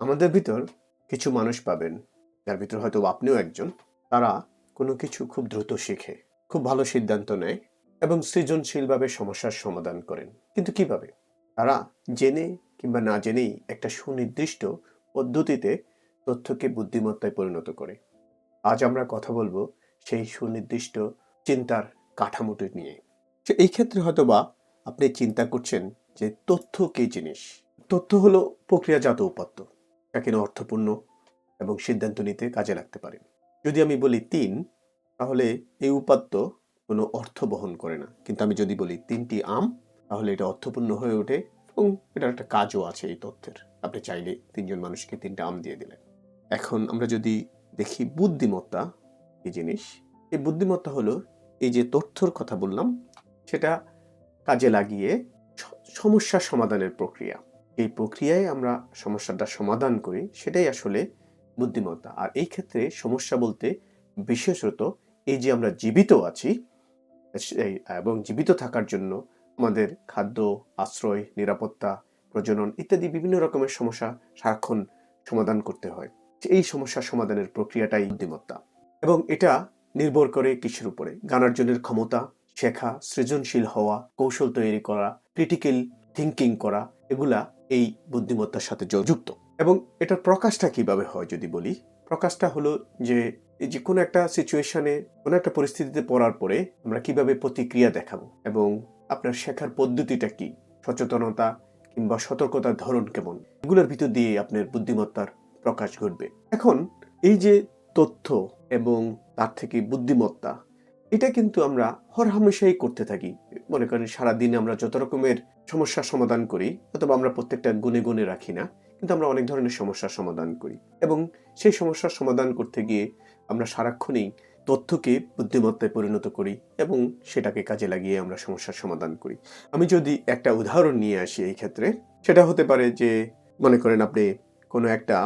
আমাদের ভিতর কিছু মানুষ পাবেন, যার ভিতর হয়তো আপনিও একজন। তারা কোনো কিছু খুব দ্রুত শেখে, খুব ভালো সিদ্ধান্ত নেয় এবং সৃজনশীলভাবে সমস্যার সমাধান করেন। কিন্তু কীভাবে? তারা জেনে কিংবা না জেনেই একটা সুনির্দিষ্ট পদ্ধতিতে তথ্যকে বুদ্ধিমত্তায় পরিণত করে। আজ আমরা কথা বলব সেই সুনির্দিষ্ট চিন্তার কাঠামোটি নিয়ে। তো এই ক্ষেত্রে হয়তোবা আপনি চিন্তা করছেন যে তথ্য কি জিনিস? তথ্য হলো প্রক্রিয়াজাত উপাত্ত। যা কিনা অর্থপূর্ণ এবং সিদ্ধান্ত নিতে কাজে লাগতে পারে। যদি আমি বলি তিন, তাহলে এই উপাত্ত কোনো অর্থ বহন করে না। কিন্তু আমি যদি বলি তিনটি আম, তাহলে এটা অর্থপূর্ণ হয়ে ওঠে এবং এটার একটা কাজও আছে এই তথ্যের। আপনি চাইলে তিনজন মানুষকে তিনটা আম দিয়ে দিলেন। এখন আমরা যদি দেখি বুদ্ধিমত্তা এই জিনিস, এই বুদ্ধিমত্তা হলো এই যে তথ্যর কথা বললাম, সেটা কাজে লাগিয়ে সমস্যা সমাধানের প্রক্রিয়া। এই প্রক্রিয়ায় আমরা সমস্যাটা সমাধান করি, সেটাই আসলে বুদ্ধিমত্তা। আর এই ক্ষেত্রে সমস্যা বলতে বিশেষত এই যে আমরা জীবিত আছি এবং জীবিত থাকার জন্য আমাদের খাদ্য, আশ্রয়, নিরাপত্তা, প্রজনন ইত্যাদি বিভিন্ন রকমের সমস্যা সারাক্ষণ সমাধান করতে হয়। এই সমস্যা সমাধানের প্রক্রিয়াটাই বুদ্ধিমত্তা। এবং এটা নির্ভর করে কিসের উপরে? গানার্জনের ক্ষমতা, শেখা, সৃজনশীল হওয়া, কৌশল তৈরি করা ক্রিটিক্যাল থিঙ্কিং করা, এগুলা এই বুদ্ধিমত্তার সাথে যুক্ত। এবং এটার প্রকাশটা কীভাবে হয় যদি বলি? প্রকাশটা হলো যে যে কোনো একটা সিচুয়েশনে কোনো একটা পরিস্থিতিতে পড়ার পরে আমরা কীভাবে প্রতিক্রিয়া দেখাবো এবং আপনার শেখার পদ্ধতিটা কি? সচেতনতা কিংবা সতর্কতার ধরন কেমন? এগুলোর ভিতর দিয়ে আপনার বুদ্ধিমত্তার প্রকাশ ঘটবে। এখন এই যে তথ্য এবং তার থেকে বুদ্ধিমত্তা, এটা কিন্তু আমরা হরহামেশাই করতে থাকি। মনে করেন সারাদিনে আমরা যত রকমের সমস্যার সমাধান করি, অথবা আমরা প্রত্যেকটা গুনে গুণে রাখি না, কিন্তু আমরা অনেক ধরনের সমস্যার সমাধান করি। এবং সেই সমস্যার সমাধান করতে গিয়ে আমরা সারাক্ষণই তথ্যকে বুদ্ধিমত্তায় পরিণত করি এবং সেটাকে কাজে লাগিয়ে আমরা সমস্যার সমাধান করি। আমি যদি একটা উদাহরণ নিয়ে আসি এই ক্ষেত্রে, সেটা হতে পারে যে, মনে করেন আপনি কোনো একটা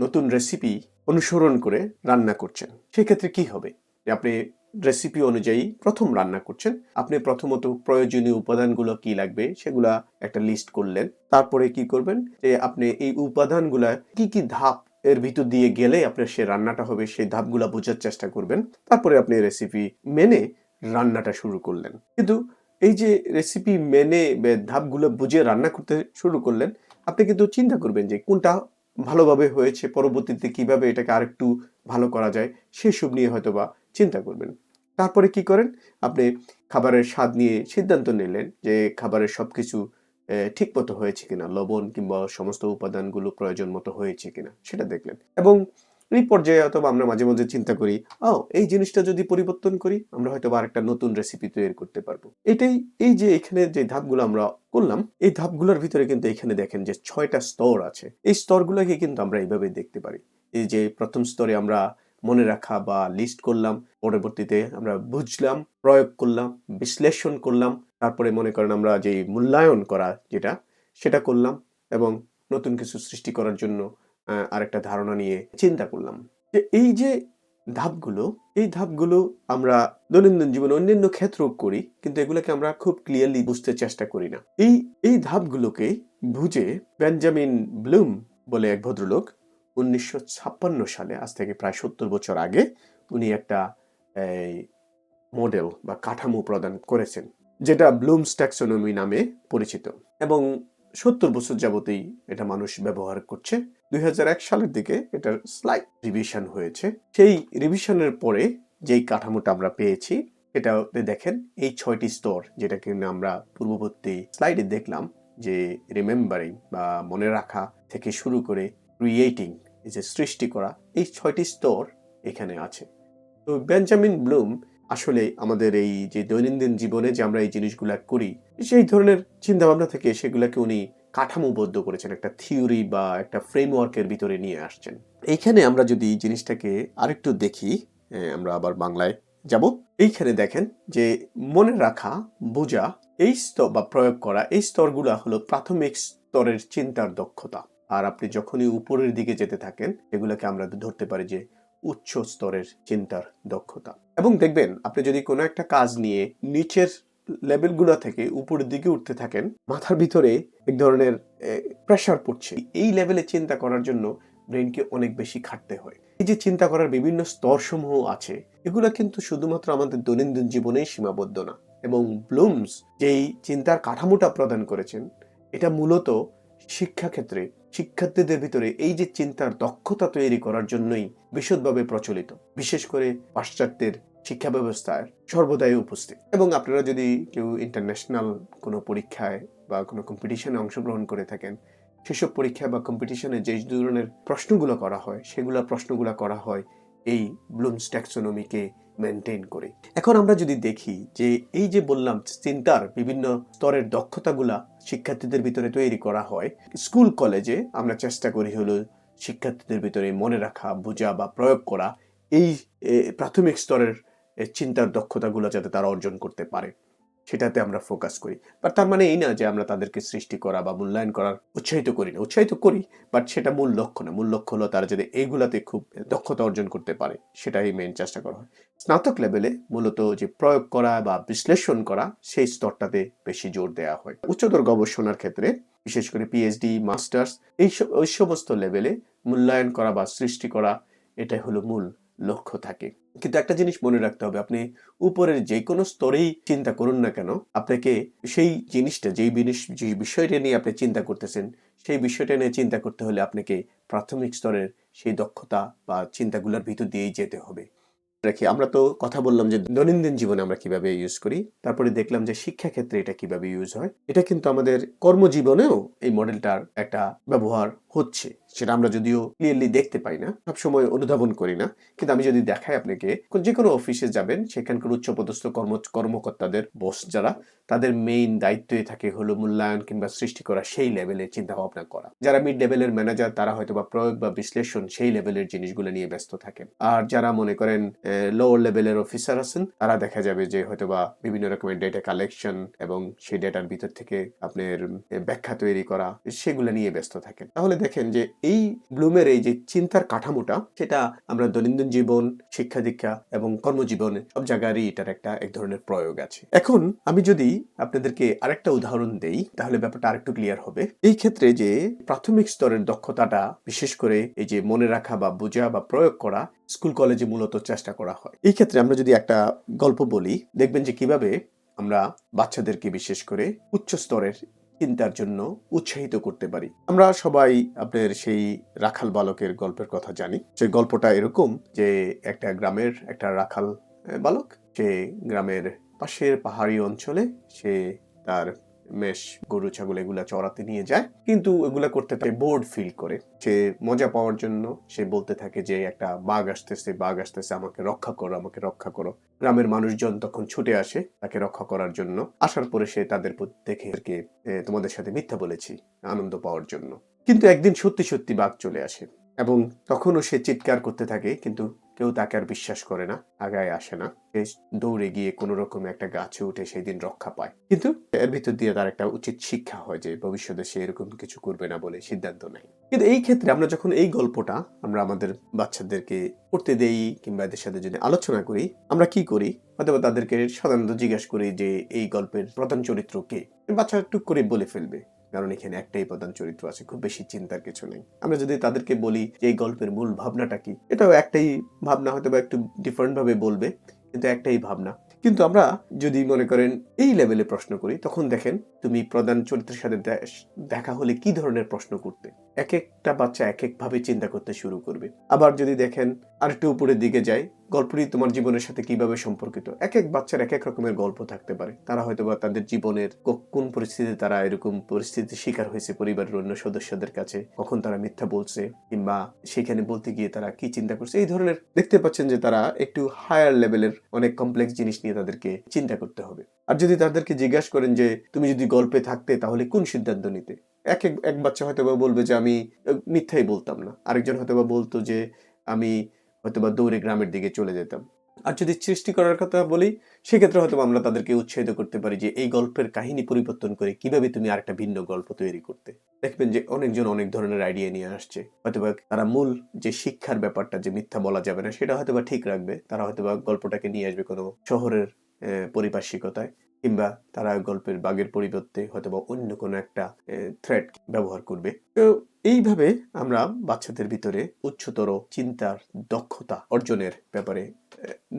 নতুন রেসিপি অনুসরণ করে রান্না করছেন। সেক্ষেত্রে কি হবে? যে আপনি রেসিপি অনুযায়ী প্রথম রান্না করছেন। আপনি প্রথমত প্রয়োজনীয় উপাদানগুলো কি লাগবে সেগুলা একটা লিস্ট করলেন। তারপরে কি করবেন? যে আপনি এই উপাদানগুলা কি কি ধাপ এর ভিতর দিয়ে গেলে আপনার সে রান্নাটা হবে, সেই ধাপগুলা বোঝার চেষ্টা করবেন। তারপরে আপনি রেসিপি মেনে রান্নাটা শুরু করলেন। কিন্তু এই যে রেসিপি মেনে ধাপগুলো বুঝে রান্না করতে শুরু করলেন, আপনি কিন্তু চিন্তা করবেন যে কোনটা ভালোভাবে হয়েছে, পরবর্তীতে কীভাবে এটাকে আরেকটু ভালো করা যায়, সেসব নিয়ে হয়তোবা চিন্তা করবেন। তারপরে কি করেন? আপনি খাবারের স্বাদ নিয়ে সিদ্ধান্ত নিলেন যে খাবারের সবকিছু ঠিক মতো হয়েছে কিনা, লবণ কিংবা সমস্ত উপাদানগুলো প্রয়োজন মতো হয়েছে কিনা, সেটা দেখলেন। এবং এই পর্যায়ে অথবা আমরা মাঝে মাঝে চিন্তা করি, ও, এই জিনিসটা যদি পরিবর্তন করি, আমরা হয়তো আরেকটা নতুন রেসিপি তৈরি করতে পারব। এটাই, এই যে এখানে যে ধাপগুলো আমরা করলাম, এই ধাপগুলোর ভিতরে কিন্তু এখানে দেখেন যে ছয়টা স্তর আছে। এই স্তরগুলোকে কিন্তু আমরা এইভাবে দেখতে পারি। এই যে প্রথম স্তরে আমরা মনে রাখা বা লিস্ট করলাম। পরবর্তীতে আমরা বুঝলাম, প্রয়োগ করলাম, বিশ্লেষণ করলাম। তারপরে মনে করেন আমরা যে মূল্যায়ন করা যেটা, সেটা করলাম এবং নতুন কিছু সৃষ্টি করার জন্য আরেকটা ধারণা নিয়ে চিন্তা করলাম। যে এই যে ধাপগুলো, এই ধাপগুলো আমরা দৈনন্দিন জীবনে অন্যান্য ক্ষেত্রেও করি, কিন্তু এগুলোকে আমরা খুব ক্লিয়ারলি বুঝতে চেষ্টা করি না। এই এই ধাপগুলোকে বুঝে বেঞ্জামিন ব্লুম বলে এক ভদ্রলোক উনিশশো ছাপ্পান্ন সালে আজ থেকে প্রায় সত্তর বছর আগে উনি একটা এই, মডেল বা কাঠামো প্রদান করেছেন যেটা ব্লুমস ট্যাক্সোনমি নামে পরিচিত। এবং সত্তর বছর যাবতেই এটা মানুষ ব্যবহার করছে। দুই হাজার এক সালের দিকে এটার স্লাইড রিভিশন হয়েছে। সেই রিভিশনের পরে যেই কাঠামোটা আমরা পেয়েছি এটা দেখেন এই ছয়টি স্তর যেটা কিনা আমরা পূর্ববর্তী স্লাইডে দেখলাম যে রিমেম্বারিং বা মনে রাখা থেকে শুরু করে ক্রিয়েটিং এই যে সৃষ্টি করা, এই ছয়টি স্তর এখানে আছে। তো বেঞ্জামিন ব্লুম আসলে আমাদের এই যে দৈনন্দিন জীবনে যে আমরা এই জিনিসগুলা করি, সেই ধরনের চিন্তাভাবনা থেকে সেগুলাকে উনি কাঠামোবদ্ধ করেছেন, একটা থিওরি বা একটা ফ্রেমওয়ার্কের ভিতরে নিয়ে আসছেন। এইখানে আমরা যদি জিনিসটাকে আরেকটু দেখি আমরা আবার বাংলায় যাব। এইখানে দেখেন যে মনে রাখা, বোঝা, এই স্তর বা প্রয়োগ করা, এই স্তরগুলা হলো প্রাথমিক স্তরের চিন্তার দক্ষতা। আর আপনি যখনই উপরের দিকে যেতে থাকেন, এগুলোকে আমরা ধরতে পারি যে উচ্চ স্তরের চিন্তার দক্ষতা। এবং দেখবেন, আপনি যদি কোনো একটা কাজ নিয়ে নিচের লেভেলগুলো থেকে উপরের দিকে উঠতে থাকেন, মাথার ভিতরে এক ধরনের প্রেশার পড়ছে। এই লেভেলে চিন্তা করার জন্য ব্রেনকে অনেক বেশি খাটতে হয়। এই যে চিন্তা করার বিভিন্ন স্তরসমূহ আছে, এগুলো কিন্তু শুধুমাত্র আমাদের দৈনন্দিন জীবনেই সীমাবদ্ধ না। এবং ব্লুমস যেই চিন্তার কাঠামোটা প্রদান করেছেন, এটা মূলত শিক্ষাক্ষেত্রে শিক্ষার্থীদের ভিতরে এই যে চিন্তার দক্ষতা তৈরি করার জন্যই বিশদভাবে প্রচলিত, বিশেষ করে পাশ্চাত্যের শিক্ষা ব্যবস্থায় সর্বদাই উপস্থিত। এবং আপনারা যদি কেউ ইন্টারন্যাশনাল কোনো পরীক্ষায় বা কোনো কম্পিটিশনে অংশগ্রহণ করে থাকেন, সেসব পরীক্ষা বা কম্পিটিশনে যে ধরনের প্রশ্নগুলো করা হয়, সেগুলো প্রশ্নগুলো করা হয় এই ব্লুমস ট্যাক্সোনমিকে মেনটেন করে। এখন আমরা যদি দেখি যে এই যে বললাম চিন্তার বিভিন্ন স্তরের দক্ষতাগুলা শিক্ষার্থীদের ভিতরে তৈরি করা হয়, স্কুল, কলেজে আমরা চেষ্টা করি হলো শিক্ষার্থীদের ভিতরে মনে রাখা, বোঝা বা প্রয়োগ করা, এই প্রাথমিক স্তরের চিন্তার দক্ষতাগুলো যাতে তারা অর্জন করতে পারে। সেটাতে আমরা ফোকাস করি। বাট তার মানে এই না যে আমরা তাদেরকে সৃষ্টি করা বা মূল্যায়ন করার উৎসাহিত করি না। উৎসাহিত করি বাট সেটা মূল লক্ষ্য না। মূল লক্ষ্য হলো তারা যাতে এইগুলাতে খুব দক্ষতা অর্জন করতে পারে, সেটাই মেইন চেষ্টা করা হয়। স্নাতক লেভেলে মূলত যে প্রয়োগ করা বা বিশ্লেষণ করা, সেই স্তরটাতে বেশি জোর দেওয়া হয়। উচ্চতর গবেষণার ক্ষেত্রে, বিশেষ করে পিএইচডি মাস্টার্স এই ওই সমস্ত লেভেলে মূল্যায়ন করা বা সৃষ্টি করা, এটাই হলো মূল লক্ষ্য থাকে। কিন্তু একটা জিনিস মনে রাখতে হবে, আপনি উপরের যে কোনো স্তরেই চিন্তা করুন না কেন, আপনাকে সেই জিনিসটা, যেই যে বিষয়টা নিয়ে আপনি চিন্তা করতেছেন, সেই বিষয়টা নিয়ে চিন্তা করতে হলে আপনাকে প্রাথমিক স্তরের সেই দক্ষতা বা চিন্তাগুলোর ভিতর দিয়েই যেতে হবে। রাখি আমরা তো কথা বললাম যে দৈনন্দিন জীবনে আমরা কীভাবে ইউজ করি, তারপরে দেখলাম যে শিক্ষা ক্ষেত্রে এটা কীভাবে ইউজ হয়। এটা কিন্তু আমাদের কর্মজীবনেও এই মডেলটার একটা ব্যবহার হচ্ছে, সেটা আমরা যদিও ক্লিয়ারলি দেখতে পাই না, সবসময় অনুধাবন করি না, কিন্তু আমি যদি দেখাই আপনাকে যে কোনো অফিসে যাবেন, সেখানকার উচ্চপদস্থ কর্ম, কর্মকর্তাদের বস যারা, তাদের মেইন দায়িত্বই থাকে হলো মূল্যায়ন কিংবা সৃষ্টি করা সেই লেভেলে চিন্তা ভাবনা করা। যারা মিড লেভেলের ম্যানেজার তারা হয়তো বা প্রয়োগ বা বিশ্লেষণ সেই লেভেলের জিনিসগুলো নিয়ে ব্যস্ত থাকেন। আর যারা মনে করেন লোয়ার লেভেলের অফিসার আছেন, তারা দেখা যাবে যে হয়তো বা বিভিন্ন রকমের ডেটা কালেকশন এবং সেই ডেটার ভিতর থেকে আপনার ব্যাখ্যা তৈরি করা, সেগুলো নিয়ে ব্যস্ত থাকেন। তাহলে দেখেন যে এই ব্লুমের এই যে চিন্তার কাঠামোটা, সেটা আমরা দৈনন্দিন জীবন, শিক্ষা দীক্ষা এবং কর্মজীবনে সব জায়গারই এটার একটা এক ধরনের প্রয়োগ আছে। এখন আমি যদি আপনাদেরকে আরেকটা উদাহরণ দেই, তাহলে ব্যাপারটা আরেকটু ক্লিয়ার হবে। এই ক্ষেত্রে যে প্রাথমিক স্তরের দক্ষতাটা, বিশেষ করে এই যে মনে রাখা বা বোঝা বা প্রয়োগ করা, স্কুল, কলেজে মূলত চেষ্টা করা হয়। এই ক্ষেত্রে আমরা যদি একটা গল্প বলি, দেখবেন যে কীভাবে আমরা বাচ্চাদেরকে বিশেষ করে উচ্চ স্তরের চিন্তার জন্য উৎসাহিত করতে পারি। আমরা সবাই আপনার সেই রাখাল বালকের গল্পের কথা জানি। সেই গল্পটা এরকম যে একটা গ্রামের একটা রাখাল বালক, সে গ্রামের পাশের পাহাড়ি অঞ্চলে সে তার মেষ গরু ছাগল এগুলা চড়াতে নিয়ে যায়। কিন্তু এগুলা করতে পারে বোর্ড ফিল করে। সে মজা পাওয়ার জন্য সে বলতে থাকে যে একটা বাঘ আসতেছে বাঘ আসতেছে আমাকে রক্ষা করো আমাকে রক্ষা করো। গ্রামের মানুষজন তখন ছুটে আসে তাকে রক্ষা করার জন্য। আসার পরে সে তাদের দেখে এদেরকে, এ, তোমাদের সাথে মিথ্যা বলেছি আনন্দ পাওয়ার জন্য। কিন্তু একদিন সত্যি সত্যি বাঘ চলে আসে এবং তখনও সে চিৎকার করতে থাকে কিন্তু কেউ তাকে আর বিশ্বাস করে না, আগায় আসে না। দৌড়ে গিয়ে কোনো রকম একটা গাছে উঠে সেই দিন রক্ষা পায়। কিন্তু এর ভিতর দিয়ে তার একটা উচিত শিক্ষা হয় যে, ভবিষ্যতে সে এরকম কিছু করবে না বলে সিদ্ধান্ত নেয়। কিন্তু এই ক্ষেত্রে আমরা যখন এই গল্পটা আমরা আমাদের বাচ্চাদেরকে পড়তে দেই কিংবা এদের সাথে যদি আলোচনা করি, আমরা কি করি? অথবা তাদেরকে সাধারণত জিজ্ঞেস করি যে, এই গল্পের প্রধান চরিত্র কে? বাচ্চা টুক করে বলে ফেলবে। কারণ এখানে একটাই প্রধান চরিত্র আছে, খুব বেশি চিন্তার কিছু নেই। আমরা যদি তাদেরকে বলি যে এই গল্পের মূল ভাবনাটা কি, এটাও একটাই ভাবনা হয়তো বা একটু ডিফারেন্ট ভাবে বলবে, কিন্তু একটাই ভাবনা। কিন্তু আমরা যদি মনে করেন এই লেভেলে প্রশ্ন করি, তখন দেখেন তুমি প্রধান চরিত্রের সাথে দেখা হলে কি ধরনের প্রশ্ন করতে? এক একটা বাচ্চা এক এক ভাবে চিন্তা করতে শুরু করবে। আবার যদি দেখেন আরেকটু উপরের দিকে যায়, গল্পটি তোমার জীবনের সাথে কীভাবে সম্পর্কিত? এক এক বাচ্চার এক এক রকমের গল্প থাকতে পারে। তারা হয়তো বা তাদের জীবনের কোন পরিস্থিতিতে তারা এরকম পরিস্থিতির শিকার হয়েছে পরিবারের অন্য সদস্যদের কাছে, কখন তারা মিথ্যা বলছে, কিংবা সেখানে বলতে গিয়ে তারা কি চিন্তা করছে, এই ধরনের দেখতে পাচ্ছেন যে তারা একটু হায়ার লেভেলের অনেক কমপ্লেক্স জিনিস নিয়ে তাদেরকে চিন্তা করতে হবে। আর যদি তাদেরকে জিজ্ঞাসা করেন যে, তুমি যদি গল্পে থাকতে তাহলে কোন সিদ্ধান্ত নিতে? এক এক বাচ্চা হয়তো বা বলবে যে আমি মিথ্যাই বলতাম না। আরেকজন হয়তো বা বলতো যে আমি হয়তোবা দৌড়ে গ্রামের দিকে চলে যেতাম। আর যদি সৃষ্টি করার কথা বলি, সেক্ষেত্রে হয়তো আমরা তাদেরকে উৎসাহিত করতে পারি যে এই গল্পের কাহিনী পরিবর্তন করে কীভাবে তুমি আরেকটা ভিন্ন গল্প তৈরি করতে। দেখবেন যে অনেকজন অনেক ধরনের আইডিয়া নিয়ে আসছে। হয়তোবা তারা মূল যে শিক্ষার ব্যাপারটা, যে মিথ্যা বলা যাবে না, সেটা হয়তোবা ঠিক রাখবে। তারা হয়তোবা গল্পটাকে নিয়ে আসবে কোনো শহরের পরিপার্শ্বিকতায়। কিংবা তারা গল্পের বাঘের পরিবর্তে হয়তো বা অন্য কোনো একটা থ্রেড ব্যবহার করবে। তো এইভাবে আমরা বাচ্চাদের ভিতরে উচ্চতর চিন্তার দক্ষতা অর্জনের ব্যাপারে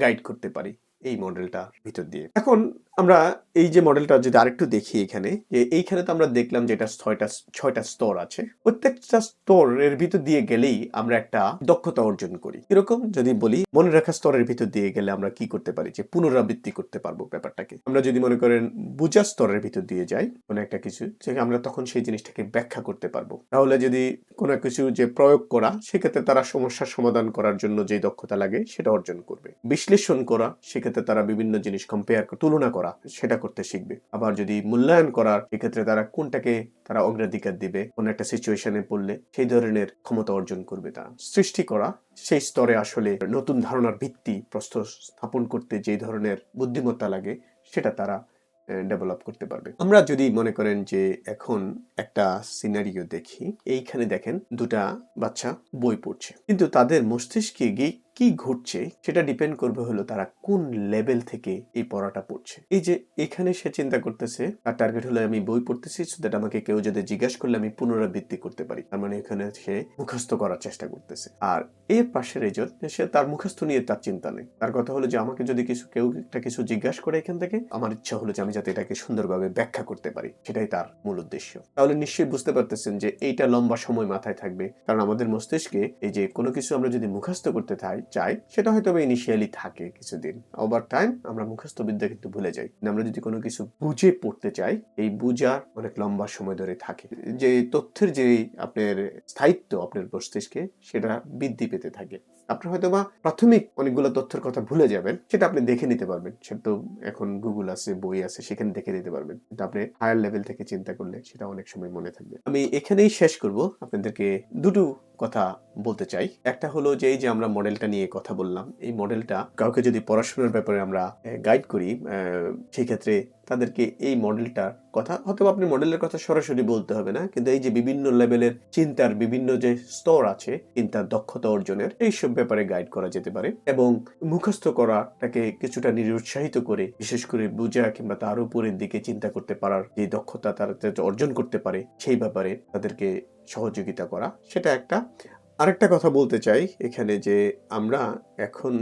গাইড করতে পারি এই মডেলটার ভিতর দিয়ে। এখন আমরা এই যে মডেলটা যদি আরেকটু দেখি এখানে, যে এইখানে তো আমরা দেখলাম যে এটা ছয়টা ছয়টা স্তর আছে। প্রত্যেকটা স্তরের ভিতর দিয়ে গেলেই আমরা একটা দক্ষতা অর্জন করি। এরকম যদি বলি, মনে রাখা স্তরের ভিতর দিয়ে গেলে আমরা কি করতে পারি? যে পুনরাবৃত্তি করতে পারব ব্যাপারটাকে। আমরা যদি মনে করেন বুঝা স্তরের ভিতর দিয়ে যাই, কোনো একটা কিছু যে আমরা তখন সেই জিনিসটাকে ব্যাখ্যা করতে পারব। তাহলে যদি কোনো কিছু যে প্রয়োগ করা, সেক্ষেত্রে তারা সমস্যার সমাধান করার জন্য যে দক্ষতা লাগে, সেটা অর্জন করবে। বিশ্লেষণ করা, সেক্ষেত্রে তারা বিভিন্ন জিনিস কম্পেয়ার তুলনা করা সেটা করতে শিখবে। আবার যদি মূল্যায়ন করার সেক্ষেত্রে তারা কোনটাকে তারা অগ্রাধিকার দিবে, কোন একটা সিচুয়েশনে পড়লে সেই ধরনের ক্ষমতা অর্জন করবে তারা। সৃষ্টি করা, সেই স্তরে আসলে নতুন ধারণার ভিত্তি প্রস্থ স্থাপন করতে যে ধরনের বুদ্ধিমত্তা লাগে, সেটা তারা ডেভেলপ করতে পারবে। আমরা যদি মনে করেন যে এখন একটা সিনারিও দেখি, এইখানে দেখেন দুটা বাচ্চা বই পড়ছে। কিন্তু তাদের মস্তিষ্কে গিয়ে কি ঘটছে সেটা ডিপেন্ড করবে হলো তারা কোন লেভেল থেকে এই পড়াটা পড়ছে। এই যে এখানে সে চিন্তা করতেছে, তার টার্গেট হলো আমি বই পড়তেছি সো দ্যাট আমাকে কেউ যদি জিজ্ঞাসা করলে আমি পুনরাবৃত্তি করতে পারি। তার মানে এখানে সে মুখস্থ করার চেষ্টা করতেছে। আর এর পাশে এজন সে তার মুখস্থ নিয়ে তার চিন্তা নেই। তার কথা হলো যে আমাকে যদি কিছু কেউ একটা কিছু জিজ্ঞাসা করে এখান থেকে, আমার ইচ্ছা হলো যে আমি যাতে এটাকে সুন্দরভাবে ব্যাখ্যা করতে পারি। সেটাই তার মূল উদ্দেশ্য। তাহলে নিশ্চয়ই বুঝতে পারতেছেন যে এইটা লম্বা সময় মাথায় থাকবে। কারণ আমাদের মস্তিষ্কে এই যে কোনো কিছু আমরা যদি মুখস্থ করতে চাই চাই, সেটা হয়তো বা ইনিশিয়ালি থাকে কিছুদিন। ওভার টাইম আমরা মুখস্থ বিদ্যা কিন্তু ভুলে যাই। আমরা যদি কোনো কিছু বুঝে পড়তে চাই, এই বুঝার অনেক লম্বা সময় ধরে থাকে। যে তথ্যের যে আপনার স্থায়িত্ব আপনার মস্তিষ্কে, সেটা বৃদ্ধি পেতে থাকে। আপনি হয়তো বা প্রাথমিক অনেকগুলো তথ্যের কথা ভুলে যাবেন, সেটা আপনি দেখে নিতে পারবেন। সেটা তো এখন গুগল আছে, বই আছে, সেখানে দেখে নিতে পারবেন। কিন্তু আপনি হায়ার লেভেল থেকে চিন্তা করলে সেটা অনেক সময় মনে থাকবে। আমি এখানেই শেষ করব। আপনাদেরকে দুটো কথা বলতে চাই। একটা হলো যে, এই যে আমরা মডেলটা নিয়ে কথা বললাম, এই মডেলটা কাউকে যদি পড়াশোনার ব্যাপারে আমরা গাইড করি সেই ক্ষেত্রে তাদেরকে এই মডেলটার কথা, হয়তো আপনি মডেলের কথা সরাসরি বলতে হবে না, কিন্তু এই যে বিভিন্ন লেভেলের চিন্তার বিভিন্ন যে স্তর আছে, চিন্তার দক্ষতা অর্জনের, এইসব ব্যাপারে গাইড করা যেতে পারে এবং মুখস্থ করাটাকে কিছুটা নিরুৎসাহিত করে, বিশেষ করে বুঝা কিংবা তার উপরের দিকে চিন্তা করতে পারার যে দক্ষতা তারা অর্জন করতে পারে, সেই ব্যাপারে তাদেরকে সহযোগিতা করা, সেটা একটা। আরেকটা কথা বলতে চাই এখানে যে আমরা এখন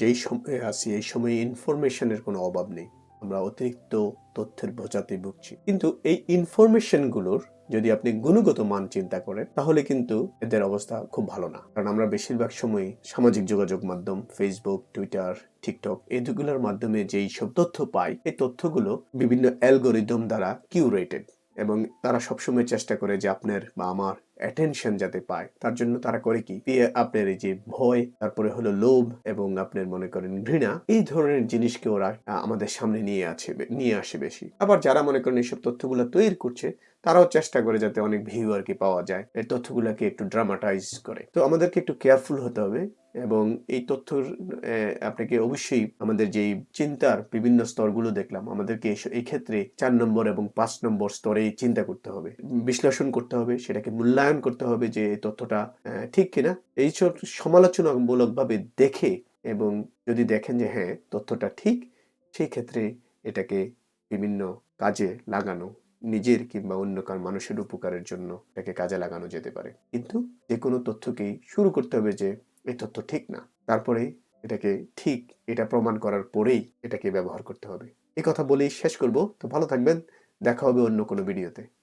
যেই সময়ে আছি, এই সময়ে ইনফরমেশনের কোনো অভাব নেই। আমরা অতিরিক্ত তথ্যের বোঝাতে ভুগছি। কিন্তু এই ইনফরমেশনগুলোর যদি আপনি গুণগত মান চিন্তা করেন, তাহলে কিন্তু এদের অবস্থা খুব ভালো না। কারণ আমরা বেশিরভাগ সময় সামাজিক যোগাযোগ মাধ্যম ফেসবুক টুইটার টিকটক এই মাধ্যমে যেই সব তথ্য পাই, এই তথ্যগুলো বিভিন্ন অ্যালগোরিদম দ্বারা কিউরেটেড এবং তারা সবসময় চেষ্টা করে যে আপনার বা আমার অ্যাটেনশন যাতে পায়, তার জন্য তারা করে কি? আপনার এই যে ভয়, তারপরে হলো লোভ এবং আপনার মনে করেন ঘৃণা, এই ধরনের জিনিসকে ওরা আমাদের সামনে নিয়ে আছে নিয়ে আসে বেশি। আবার যারা মনে করেন এইসব তথ্যগুলো তৈরি করছে, তারাও চেষ্টা করে যাতে অনেক ভিউ আর কি পাওয়া যায় এই তথ্যগুলোকে একটু ড্রামাটাইজ করে। তো আমাদেরকে একটু কেয়ারফুল হতে হবে এবং এই তথ্যর আপনাকে অবশ্যই আমাদের যে চিন্তার বিভিন্ন স্তরগুলো দেখলাম, আমাদেরকে এই ক্ষেত্রে চার নম্বর এবং পাঁচ নম্বর স্তরে চিন্তা করতে হবে। বিশ্লেষণ করতে হবে, সেটাকে মূল্যায়ন করতে হবে যে তথ্যটা ঠিক কিনা। এই সব সমালোচনামূলকভাবে দেখে এবং যদি দেখেন যে হ্যাঁ তথ্যটা ঠিক, সেই ক্ষেত্রে এটাকে বিভিন্ন কাজে লাগানো, নিজের কিংবা অন্য কার মানুষের উপকারের জন্য এটাকে কাজে লাগানো যেতে পারে। কিন্তু যে কোনো তথ্যকেই শুরু করতে হবে যে এই তথ্য ঠিক না। তারপরে এটাকে ঠিক, এটা প্রমাণ করার পরেই এটাকে ব্যবহার করতে হবে। এই কথা বলেই শেষ করব। তো ভালো থাকবেন। দেখা হবে অন্য কোনো ভিডিওতে।